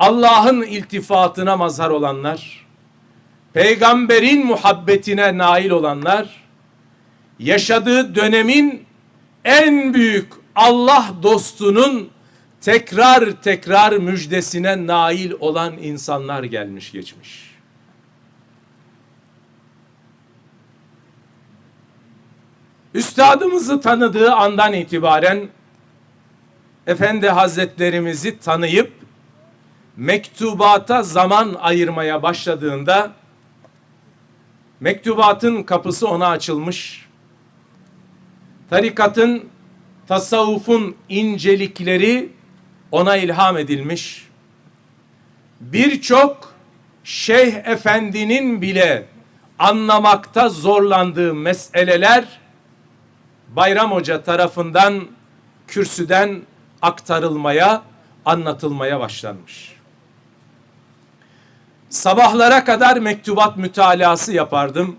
Allah'ın iltifatına mazhar olanlar, peygamberin muhabbetine nail olanlar, yaşadığı dönemin en büyük Allah dostunun tekrar tekrar müjdesine nail olan insanlar gelmiş geçmiş. Üstadımızı tanıdığı andan itibaren Efendi Hazretlerimizi tanıyıp mektubata zaman ayırmaya başladığında mektubatın kapısı ona açılmış. Tarikatın, tasavvufun incelikleri ona ilham edilmiş. Birçok Şeyh Efendi'nin bile anlamakta zorlandığı meseleler Bayram Hoca tarafından kürsüden aktarılmaya, anlatılmaya başlanmış. Sabahlara kadar mektubat mütalası yapardım.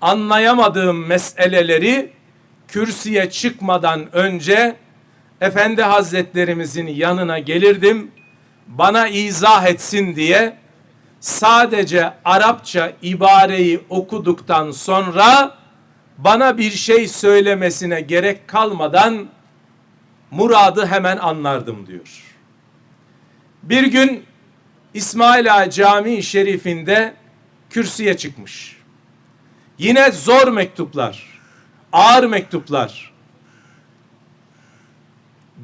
Anlayamadığım meseleleri kürsüye çıkmadan önce Efendi Hazretlerimizin yanına gelirdim. Bana izah etsin diye sadece Arapça ibareyi okuduktan sonra bana bir şey söylemesine gerek kalmadan muradı hemen anlardım diyor. Bir gün İsmail Ağa Camii Şerifinde kürsüye çıkmış. Yine zor mektuplar, ağır mektuplar.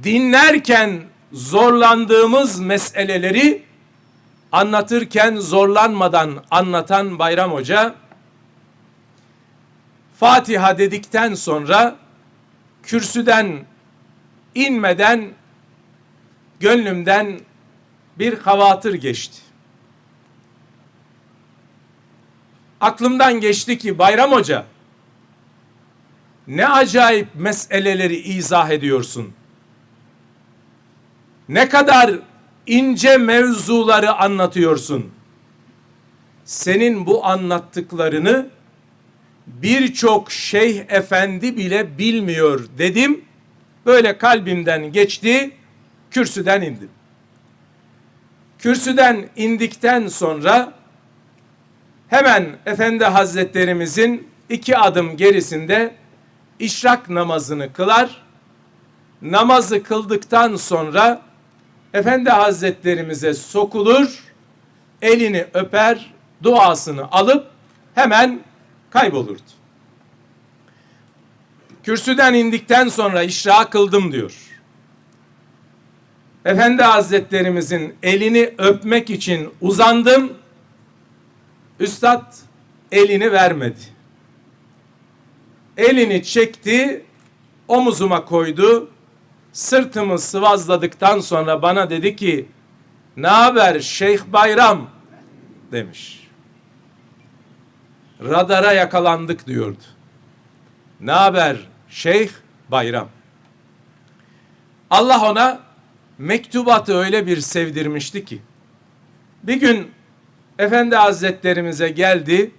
Dinlerken zorlandığımız meseleleri anlatırken zorlanmadan anlatan Bayram Hoca Fatiha dedikten sonra kürsüden inmeden gönlümden bir havatır geçti. Aklımdan geçti ki Bayram Hoca ne acayip meseleleri izah ediyorsun. Ne kadar ince mevzuları anlatıyorsun. Senin bu anlattıklarını birçok şeyh efendi bile bilmiyor dedim. Böyle kalbimden geçti, kürsüden indim. Kürsüden indikten sonra hemen Efendi Hazretlerimizin iki adım gerisinde işrak namazını kılar. Namazı kıldıktan sonra Efendi Hazretlerimize sokulur, elini öper, duasını alıp hemen kaybolurdu. Kürsüden indikten sonra işra kıldım diyor. Efendi Hazretlerimizin elini öpmek için uzandım. Üstad elini vermedi. Elini çekti, omuzuma koydu. Sırtımı sıvazladıktan sonra bana dedi ki, ne haber Şeyh Bayram demiş. Radara yakalandık diyordu. Ne haber Şeyh Bayram? Allah ona mektubatı öyle bir sevdirmişti ki bir gün Efendi Hazretlerimize geldi.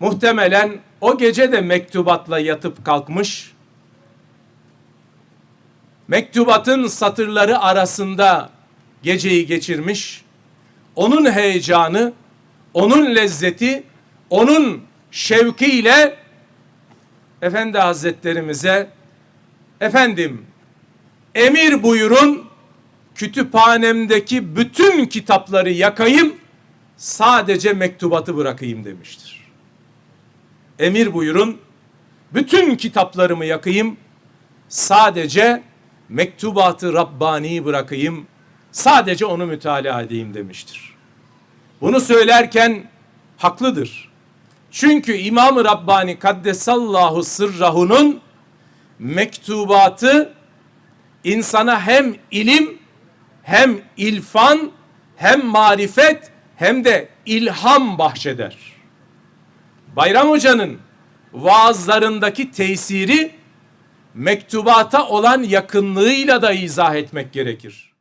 Muhtemelen o gece de mektubatla yatıp kalkmış. Mektubatın satırları arasında geceyi geçirmiş. Onun heyecanı, onun lezzeti, onun şevkiyle Efendi Hazretlerimize efendim emir buyurun kütüphanemdeki bütün kitapları yakayım sadece mektubatı bırakayım demiştir. Emir buyurun bütün kitaplarımı yakayım sadece mektubatı Rabbani bırakayım sadece onu mütalaa edeyim demiştir. Bunu söylerken haklıdır. Çünkü İmam-ı Rabbani Kaddesallahu Sırrahu'nun mektubatı insana hem ilim hem ilfan hem marifet hem de ilham bahşeder. Bayram Hoca'nın vaazlarındaki tesiri mektubata olan yakınlığıyla da izah etmek gerekir.